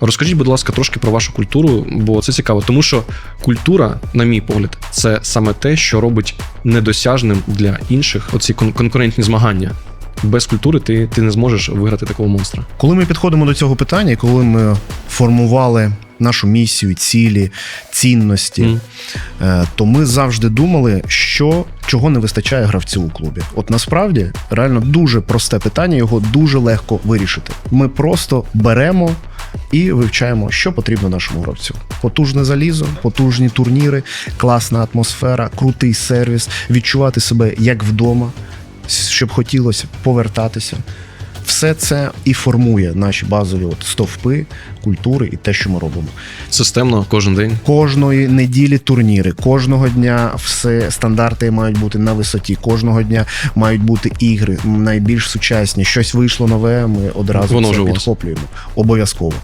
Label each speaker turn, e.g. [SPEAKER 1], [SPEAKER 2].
[SPEAKER 1] Розкажіть, будь ласка, трошки про вашу культуру, бо це цікаво, тому що культура, на мій погляд, це саме те, що робить недосяжним для інших оці кон- конкурентні змагання. Без культури ти, ти не зможеш виграти такого монстра.
[SPEAKER 2] Коли ми підходимо до цього питання, коли ми формували нашу місію, цілі, цінності, е, то ми завжди думали, що чого не вистачає гравцю у клубі. От насправді реально дуже просте питання, його дуже легко вирішити. Ми просто беремо. І вивчаємо, що потрібно нашому гравцю. Потужне залізо, потужні турніри, класна атмосфера, крутий сервіс, відчувати себе як вдома, щоб хотілося повертатися. Все це і формує наші базові от стовпи культури і те, що ми робимо.
[SPEAKER 1] Системно кожен день.
[SPEAKER 2] Кожної неділі турніри, кожного дня все стандарти мають бути на висоті. Кожного дня мають бути ігри найбільш сучасні. Щось вийшло нове. Ми одразу
[SPEAKER 1] Воно
[SPEAKER 2] це підхоплюємо. Обов'язково.